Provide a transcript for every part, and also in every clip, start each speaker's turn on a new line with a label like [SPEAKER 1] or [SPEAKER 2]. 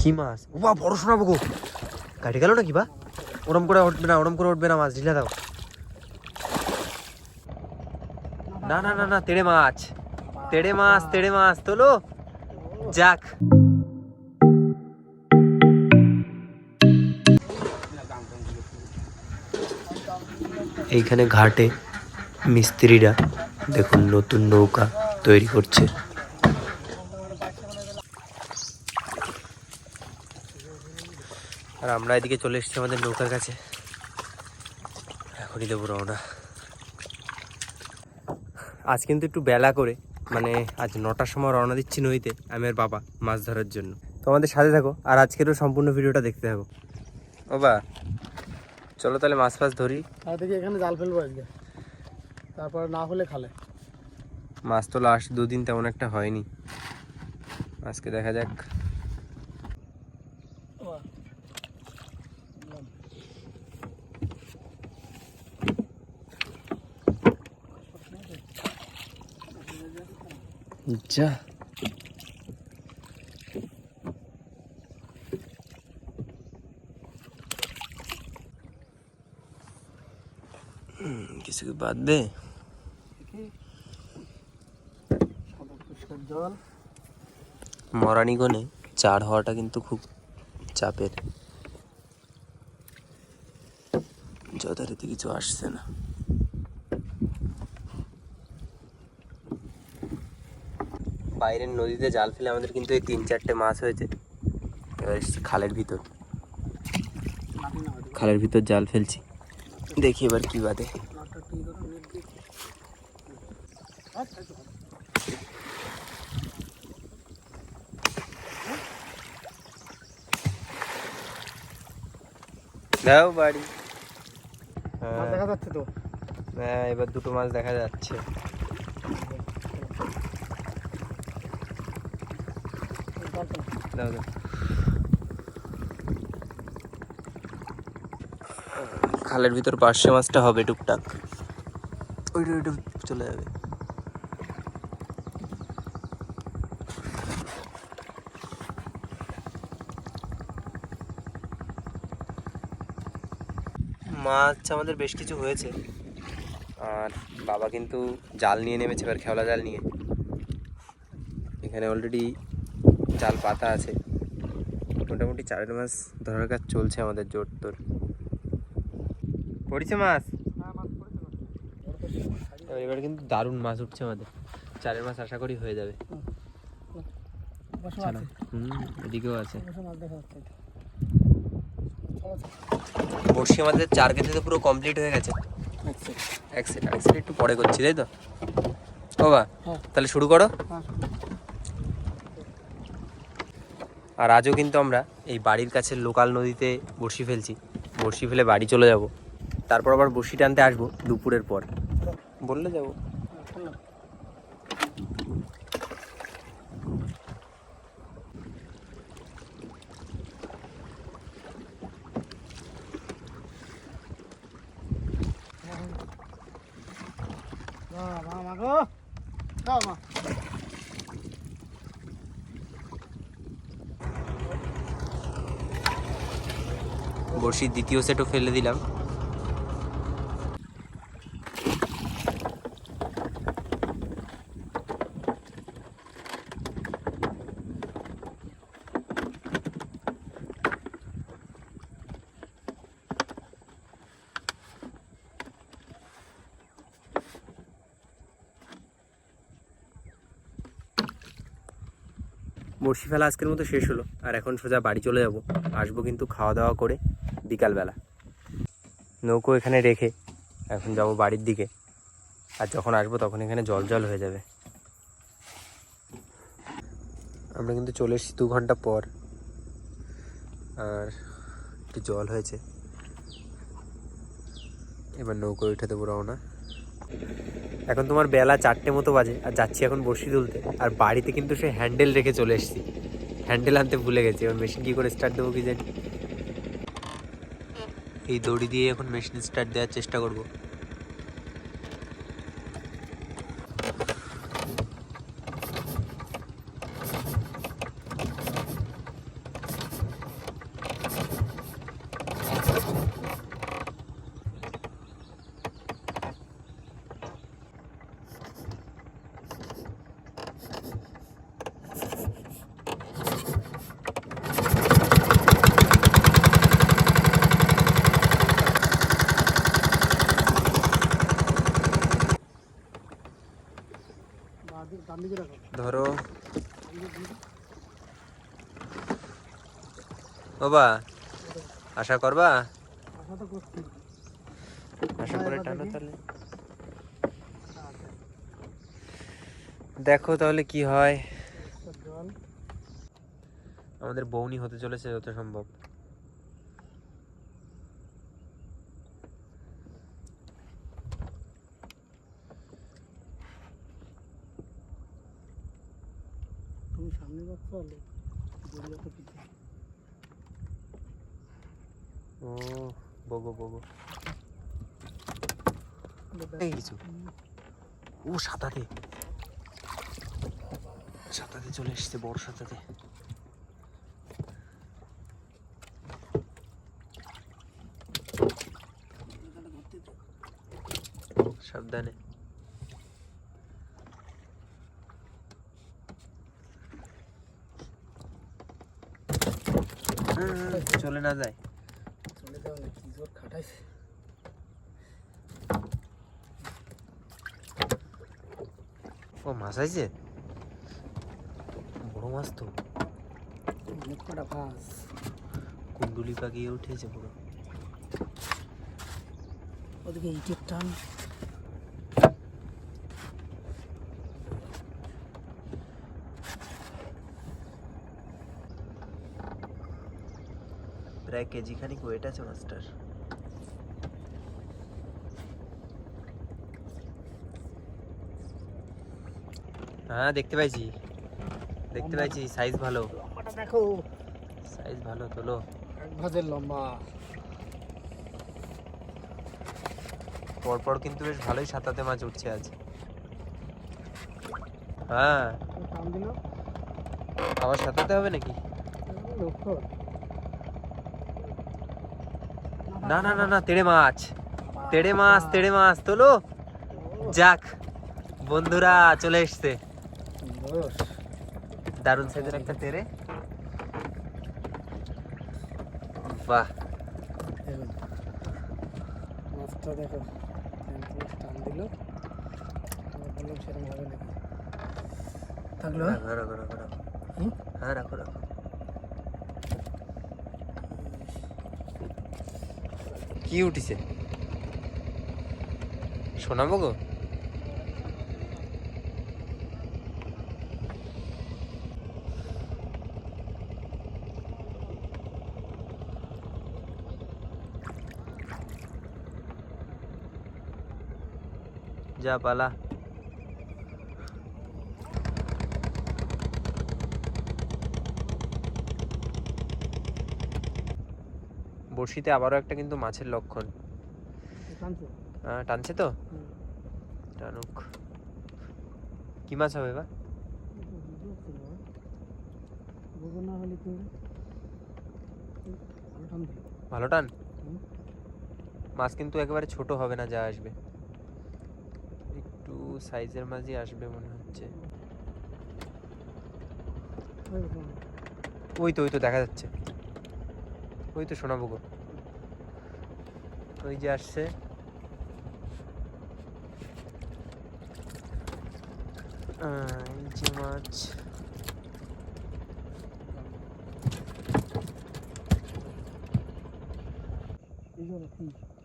[SPEAKER 1] কি মাছ? ও বা বড় শোনাবো গো কাটে গেল নাকি বা? ওরম করে উঠবে না, ওরম করে উঠবে না মাছ, ঢিলা দাও। না না না না, তেড়ে মাছ। তেড়ে মাছ তেড়ে মাছ, তোলো। যাক। এইখানে ঘাটে মিস্ত্রিরা দেখুন নতুন নৌকা তৈরি করছে। আর আমরা এদিকে চলে এসেছি আমাদের নৌকার কাছে। এখনই দেবো রওনা। আজ কিন্তু একটু বেলা করে মানে আজ নটার সময় রওনা দিচ্ছি নদীতে আমি আর বাবা মাছ ধরার জন্য। তো আমাদের সাথে থাকো আর আজকেরও সম্পূর্ণ ভিডিওটা দেখতে থাকো। বাবা চলো তাহলে মাছ ফাছ ধরি।
[SPEAKER 2] দেখি এখানে জাল ফেলব আজকে। তারপর না হলে খালে।
[SPEAKER 1] মাছ তো লাস্ট দুদিন তেমন একটা হয়নি। আজকে দেখা যাক। যা। কিছু
[SPEAKER 2] বাদ দে?
[SPEAKER 1] মরানিগণে চার হওয়াটা কিন্তু খুব চাপের। যথারীতি কিছু আসছে না। বাইরের নদীতে জাল ফেলে আমাদের কিন্তু এই তিন চারটে মাছ হয়েছে। এবার এসেছি খালের ভিতর। খালের ভিতর জাল ফেলছি। দেখি এবার কি বাদে। দাও বাড়ি। হ্যাঁ।
[SPEAKER 2] দেখা যাচ্ছে তো?
[SPEAKER 1] হ্যাঁ এবার দুটো মাছ দেখা যাচ্ছে
[SPEAKER 2] জাল ফেল।
[SPEAKER 1] দাও দাও। খালের ভিতর পার্শে মাছটা হবে টুকটাক। ওইটা ওইটা চলে যাবে। মাছ আমাদের বেশ কিছু হয়েছে। আর বাবা কিন্তু জাল নিয়ে নেমেছে এবার খেওলা জাল নিয়ে। এখানে অলরেডি জাল পাতা আছে। মোটামুটি চারের মাস ধরার কাজ চলছে আমাদের জোর তোর। পড়েছে মাছ?
[SPEAKER 2] হ্যাঁ।
[SPEAKER 1] এবার কিন্তু দারুণ মাছ উঠছে আমাদের। চারের মাছ আশা করি হয়ে যাবে। এদিকেও আছে। বড়শি আমাদের চার কেজিতে তো পুরো কমপ্লিট হয়ে গেছে।
[SPEAKER 2] আচ্ছা।
[SPEAKER 1] এক সেট এক সেট একটু পরে করছি তাই তো? ও বা
[SPEAKER 2] হ্যাঁ।
[SPEAKER 1] তাহলে শুরু করো
[SPEAKER 2] হ্যাঁ।
[SPEAKER 1] আর আজও কিন্তু আমরা এই বাড়ির কাছে লোকাল নদীতে বড়শি ফেলছি বড়শি ফেলে বাড়ি চলে যাব তারপর আবার বড়শি টানতে আসব দুপুরের পর বললে যাব
[SPEAKER 2] হ্যাঁ। মা, মা, মা গো। মা।
[SPEAKER 1] বড়শির দ্বিতীয় সেটও ফেলে দিলাম। বড়শি ফেলা আজকের মতো শেষ হলো। আর এখন সোজা বাড়ি চলে যাব। আসব কিন্তু খাওয়া দাওয়া করে। বিকালবেলা। নৌকো এখানে রেখে এখন যাব বাড়ির দিকে। আর যখন আসব তখন এখানে জল জল হয়ে যাবে। আমরা কিন্তু চলে এসেছি দু ঘণ্টা পর। আর একটু জল হয়েছে। এবার নৌকো উঠে দেবো রওনা। এখন তোমার বেলা চারটে মতো বাজে আর যাচ্ছি এখন বসি তুলতে। আর বাড়িতে কিন্তু সে হ্যান্ডেল রেখে চলে এসেছি। হ্যান্ডেল আনতে ভুলে গেছি। এবার মেশিন কী করে স্টার্ট দেবো কি জানি। এই দড়ি দিয়ে এখন মেশিন স্টার্ট দেওয়ার চেষ্টা করব। ধরো। বাবা আশা করবা?
[SPEAKER 2] আশা
[SPEAKER 1] করে টানো
[SPEAKER 2] আচ্ছা।
[SPEAKER 1] তাহলে। দেখো তাহলে কি হয়। আমাদের বৌনি হতে চলেছে যত সম্ভব। ও বগো বগো। কিছু। ও সাঁতারে। সাঁতারে চলে এসছে বড় সাঁতারে। সাবধানে। চলে না যায়।
[SPEAKER 2] চলে যাও না কি জোর খাটাইছে?
[SPEAKER 1] ও মাছ আছে বড় মাছ তো।
[SPEAKER 2] অনেক কটা মাছ।
[SPEAKER 1] কুন্ডুলি পাকিয়ে উঠেছে পুরো।
[SPEAKER 2] ওদিকে ইটের টান।
[SPEAKER 1] প্রায় কেজি খানিক ওয়েট আছে মাছটার হ্যাঁ দেখতে পাইছি। দেখতে পাইছি সাইজ ভালো।
[SPEAKER 2] দেখো।
[SPEAKER 1] সাইজ ভালো তোলো।
[SPEAKER 2] ভাজের লম্বা।
[SPEAKER 1] পরপর কিন্তু বেশ ভালোই সাঁতাতে মাছ উঠছে আজ। হ্যাঁ। আবার সাঁতাতে হবে নাকি?
[SPEAKER 2] লক্ষ্য।
[SPEAKER 1] না না না না তেড়ে মাছ। তেড়ে মাছ তেড়ে মাছ তোলো। যাক বন্ধুরা চলে এসছে। দারুণ সাইজের একটা তেরে বাহ।
[SPEAKER 2] মাছটা দেখো টান দিল। বললাম সেরকম হবে নাকি? থাকল
[SPEAKER 1] রাখো রাখো রাখো রাখো।
[SPEAKER 2] হুম?
[SPEAKER 1] হ্যাঁ রাখো রাখো। কি উঠিছে? শোনাবো গো? যা পালা। বড়শিতে আবারও একটা কিন্তু মাছের লক্ষণ।
[SPEAKER 2] টানছে।
[SPEAKER 1] তো? টানুক। কি মাছ হবে বা?
[SPEAKER 2] ভালো টান।
[SPEAKER 1] মাছ কিন্তু একেবারে ছোট হবে না যা আসবে। একটু সাইজের মাঝই আসবে মনে হচ্ছে।
[SPEAKER 2] ওই
[SPEAKER 1] তো ওই তো দেখা যাচ্ছে। ওই তো শোনাবো গো। ওই যে আসছে। মাছ।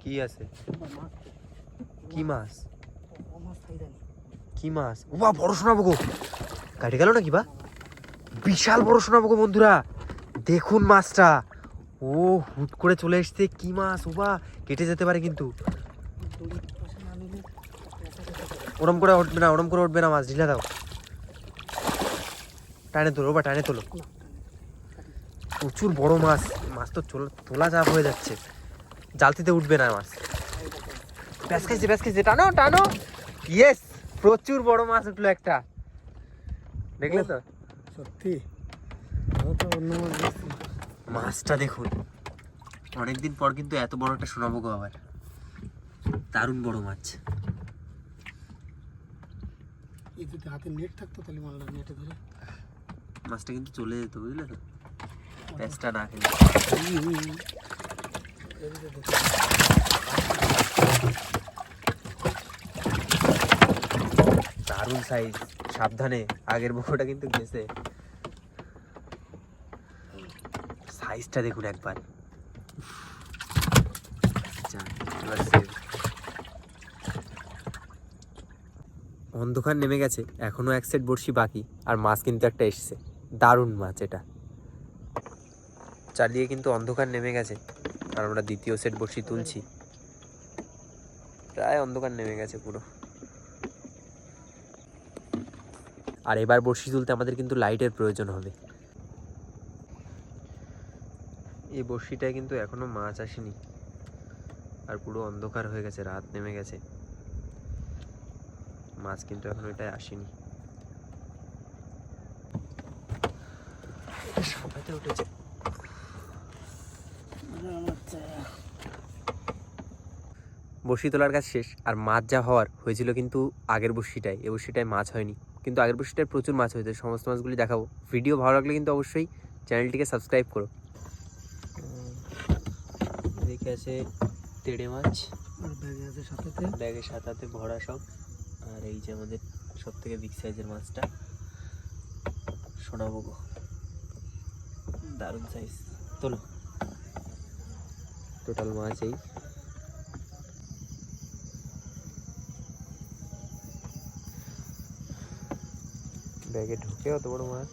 [SPEAKER 2] কি?
[SPEAKER 1] আছে? কি মাছ। কি মাছ? ও বা বড় শোনাবো গো। কাটে গেল নাকি বা? বিশাল বড় শোনাবো গো বন্ধুরা। দেখুন মাছটা। ও, হুট করে চলে এসছে, কি মাছ ও বা কেটে যেতে পারে কিন্তু। ওরম করে উঠবে না, ওরম করে উঠবে না মাছ, ঢিলা দাও। টানে তোলো বা টানে তোলো। প্রচুর বড় মাছ মাছ তো তোলা চাপ হয়ে যাচ্ছে। জালতিতে উঠবে না মাছ। ব্যাস খাইছে ব্যাস খাইছে টানো টানো। ইয়েস প্রচুর বড় মাছ উঠল একটা। দেখলে তো?
[SPEAKER 2] সত্যি? অন্য মাছ।
[SPEAKER 1] মাছটা দেখুন। অনেকদিন পর কিন্তু এত বড় একটা শোনাবো গো আবার। দারুণ বড় মাছ।
[SPEAKER 2] যদি হাতে নেট থাকতো তাহলে মারলাম নেটে ধরে।
[SPEAKER 1] মাছটা কিন্তু চলে যেত বুঝলে? তো প্যাঁচটা না খেলে। দারুণ সাইজ সাবধানে আগের বকোটা কিন্তু গেছে। সাইজটা দেখুন একবার। save। অন্ধকার নেমে গেছে, এখনও এক সেট বড়শি বাকি, আর মাছ কিন্তু একটা এসছে। দারুণ মাছ এটা। চালিয়ে কিন্তু অন্ধকার নেমে গেছে, আর আমরা দ্বিতীয় সেট বড়শি তুলছি। প্রায় অন্ধকার নেমে গেছে পুরো। আর এবার বড়শি তুলতে আমাদের কিন্তু লাইটের প্রয়োজন হবে। এই বড়শিটায় কিন্তু এখনও মাছ আসেনি। আর পুরো অন্ধকার হয়ে গেছে, রাত নেমে গেছে। মাছ কিন্তু এখনও এটাই আসেনি। সাঁতাতে উঠেছে। বড়শি তোলার কাজ শেষ, আর মাছ যা হওয়ার হয়েছিল কিন্তু আগের বড়শিটায়। এ বড়শিটায় মাছ হয়নি। কিন্তু আগের বড়শিটায় প্রচুর মাছ হয়েছে। সমস্ত মাছগুলি দেখাবো। ভিডিও ভালো লাগলে কিন্তু অবশ্যই চ্যানেলটিকে সাবস্ক্রাইব করো। এদিকে আছে তেড়ে মাছ।
[SPEAKER 2] আর ব্যাগে আছে সাথেতে।
[SPEAKER 1] ব্যাগে সাতাতে ভরা সব। আর এই যে আমাদের সব থেকে বিগ সাইজের মাছটা। শোনাবো গো। দারুণ সাইজ তোলো। টোটাল মাছ এই। ব্যাগে ঢুকে অত বড় মাছ।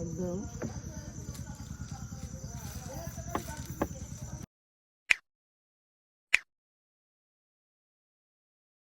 [SPEAKER 2] একদম।